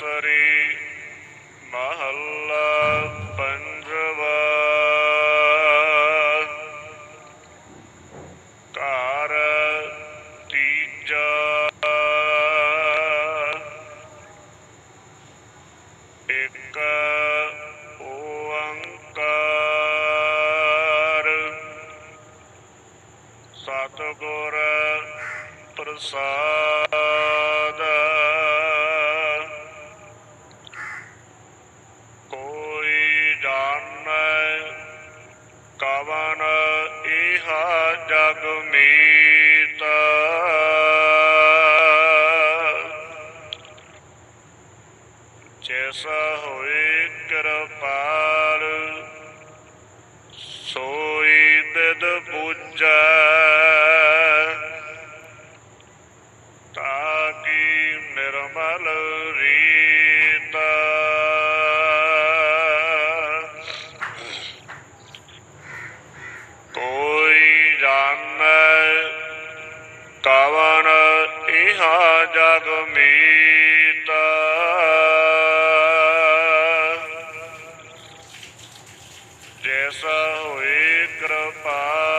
ਸਰੀ ਮਹੱਲਾ ਪੰਜਵਾ। ਘਰ ਤੀਜਾ। ਇੱਕ ਓੰਕਾਰ। ਸਤਿਗੁਰ ਪ੍ਰਸਾਦ। ਜਗ ਮੀਤ। ਜਿਸ ਹੋਏ ਕਿਰਪਾਲ ਸੋਈ ਬਿਦ ਬੁਝੈ ਤਾਕੀ ਨਿਰਮਲ ਜਾਣੈ ਕਵਨ ਇਹਾ ਜਗ ਮੀਤ। ਜੈਸਾ ਹੋਏ ਕਿਰਪਾਲ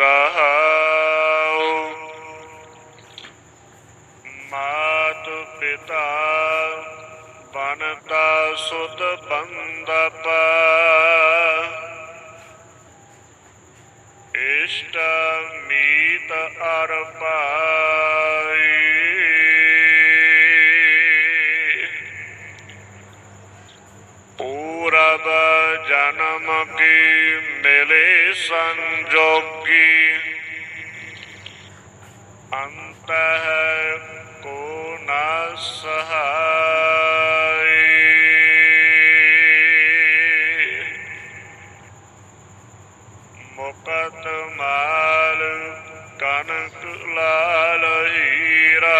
ਰਹਾਉ ਮਾਤ ਪਿਤਾ ਬਨਤਾ ਸੁਤ ਬੰਦਪ ਇਸ਼ਟ ਮੀਤ ਅਰ ਪੂਰਬ ਜਨਮ ਕੀ ਮਿਲੇ ਸੰਜੋਗੀ। ਅੰਤ ਕੋ ਨਾ ਸਹਾਈ। ਮੁਕਤ ਮਾਲ ਕਨਕ ਲਾਲ ਹੀਰਾ।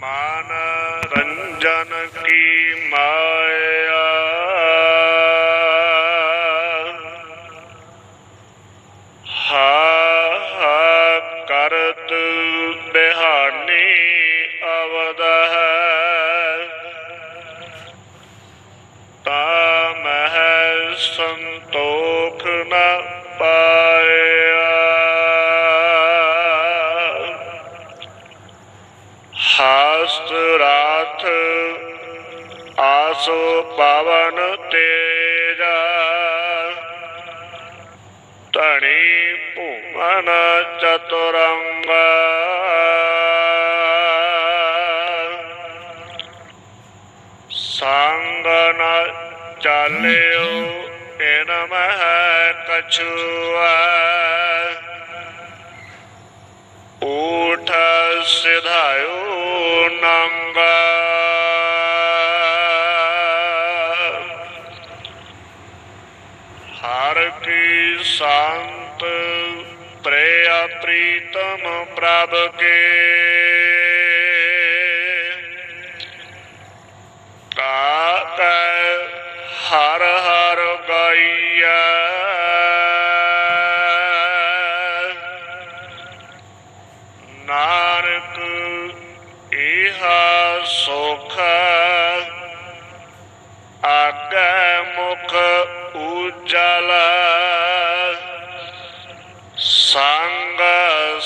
ਮਾਨ ਰੰਜਨ ਕੀ ਹਾਸਤ ਰਾਥ ਆਸੋ ਪਵਨ ਤੇਜਾ। ਧਣੀ ਭੂਮਨ ਚਤੁਰੰਗ। ਸੰਗ ਨ ਚਾਲਿਓ ਇਨ ਮਹਿ ਕਛੁਆ ਊਠ ਸਿਧਾਇਓ ਪ੍ਰੀਤਮ ਪ੍ਰਭ ਕੇ। ਤਾਕੈ ਹਰ ਹਰ ਗਾਈਐ। ਨਾਨਕ ਇਹਾ ਸੁਖ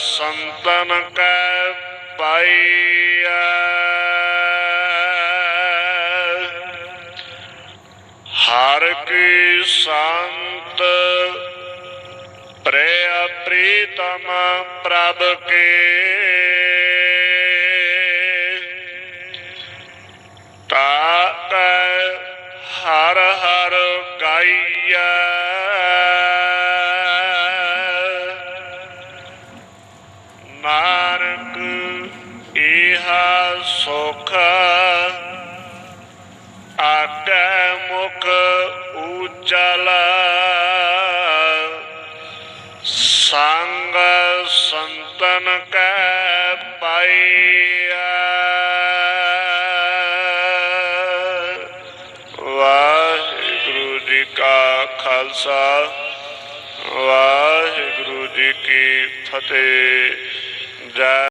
ਸੰਤਨ ਕੈ ਪਾਈਐ। ਹਰ ਕੀ ਸੰਤ ਪ੍ਰਿਆ ਪ੍ਰੀਤਮ ਪ੍ਰਭ ਕੇ ਮਾਰਗ ਇਹਾ ਸੁਖ। ਆਗੈ ਮੁਖ ਉਜਲ। ਸੰਗ ਸੰਤਨ ਕੈ ਪਾਈਆ ਵਾਹਿਗੁਰੂ ਜੀ ਕਾ ਖਾਲਸਾ, ਵਾਹਿਗੁਰੂ ਜੀ ਕੀ ਫਤਿਹ। ਜੈ